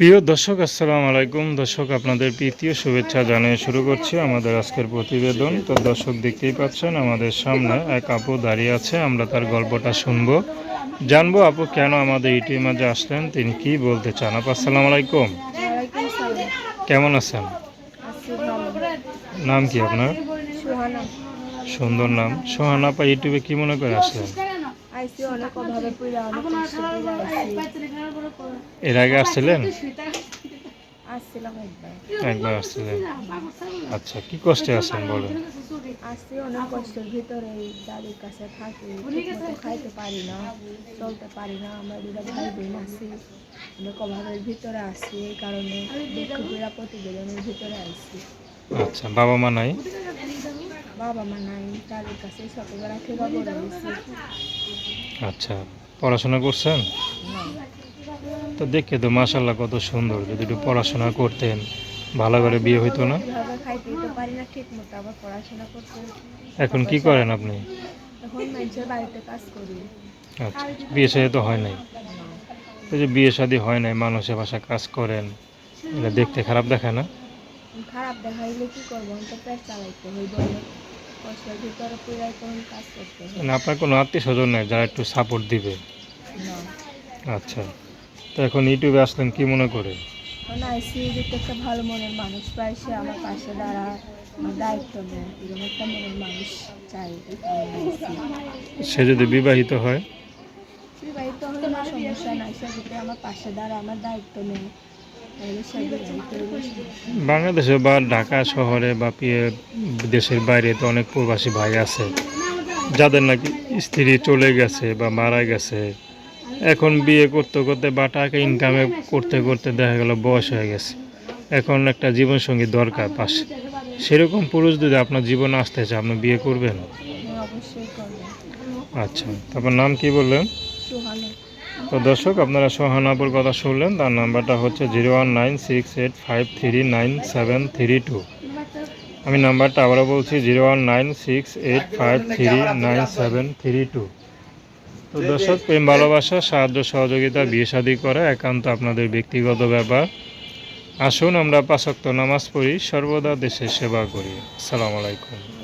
প্রিয় দর্শক আসসালামু আলাইকুম। দর্শক আপনাদের প্রীতীয় শুভেচ্ছা জানিয়ে শুরু করছি আমাদের আজকের প্রতিবেদন। তো দর্শক দেখতেই পাচ্ছেন আমাদের সামনে এক আপু দাঁড়িয়ে আছে। আমরা তার গল্পটা শুনব। জানব আপু কেন আমাদের ইটির মাঝে আসলেন? তিনি কি বলতে চান? আপু আসসালাম আলাইকুম। কেমন আছেন? নাম কি আপনার? সুন্দর নাম। সোহানা আপা ইউটিউবে কি মনে করে আসলেন? আইসি অনেক অভাবে পড়ে অনেক কষ্ট করে আইসি এর আগে আসছিলেন? আসছিলাম একবার। একবার আসছিলেন। আচ্ছা কি কষ্টে আছেন বলেন? আসছি অনেক কষ্টের ভিতরে এই দাদির কাছে থাকি খাইতে পারি না চলতে পারি না আমরা দুটা ভাই বোন আছি। অনেক অভাবের ভিতরে আছি এই কারণে দুঃখ পীড়া প্রতিবেদনের ভিতরে আইছি আচ্ছা বাবা মা নাই? আচ্ছা পড়াশোনা করছেন? তো দেখে তো মাশাল্লাহ কত সুন্দর, যদি একটু পড়াশোনা করতেন, ভালো করে বিয়ে হইতো না? এখন কি করেন আপনি? আচ্ছা বিয়ে শাদী তো হয় নাই। তো যে বিয়ে শাদী হয় নাই, মানুষের বাসা কাজ করেন, এটা দেখতে খারাপ দেখে না? খারাপ দেখাইলে কি করব? চালাইতে হইব। কষ্টের ভিতরে পুরাই তখন কাজ করতে হয় মানে আপনার কোনো আত্মীয় স্বজন নেই যারা একটু সাপোর্ট দিবে? না। আচ্ছা। তো এখন ইউটিউবে আসলেন কি মনে করে? আইসি একটা ভালো মনের মানুষ সে আমার পাশে আমার দায়িত্ব নেয়। এরকম একটা মনের মানুষ চাই এই কারণে আইসি। সে যদি বিবাহিত হয়? বিবাহিত হলে আমার সমস্যা নাই সে যদি আমার পাশে দাঁড়া আমার দায়িত্ব নেয়। বাংলাদেশে বা ঢাকা শহরে বা দেশের বাইরে তো অনেক প্রবাসী ভাই আছে। যাদের নাকি স্ত্রী চলে গেছে বা মারা গেছে। এখন বিয়ে করতে করতে বা টাকা ইনকামে করতে করতে দেখা গেল বয়স হয়ে গেছে। এখন একটা জীবনসঙ্গী দরকার পাশে। সেরকম পুরুষ যদি আপনার জীবনে আসতে চায় আপনি বিয়ে করবেন? করব। আচ্ছা তারপর নাম কি বললেন? সুহানা। তো দর্শক, আপনারা সোহানাপুর কথা শুনলেন, তার নাম্বারটা হচ্ছে zero one nine six eight five three nine seven three two. আমি নাম্বারটা আবারও বলছি, zero one nine six eight five three nine seven three two. তো দর্শক, প্রেম, ভালোবাসা, সাহায্য, সহযোগিতা, বিয়ে, শাদী করা একান্ত আপনাদের ব্যক্তিগত ব্যাপার। আসুন, আমরা পাশক্ত নামাজ পড়ি, সর্বদা দেশের সেবা করি। আসসালামু আলাইকুম।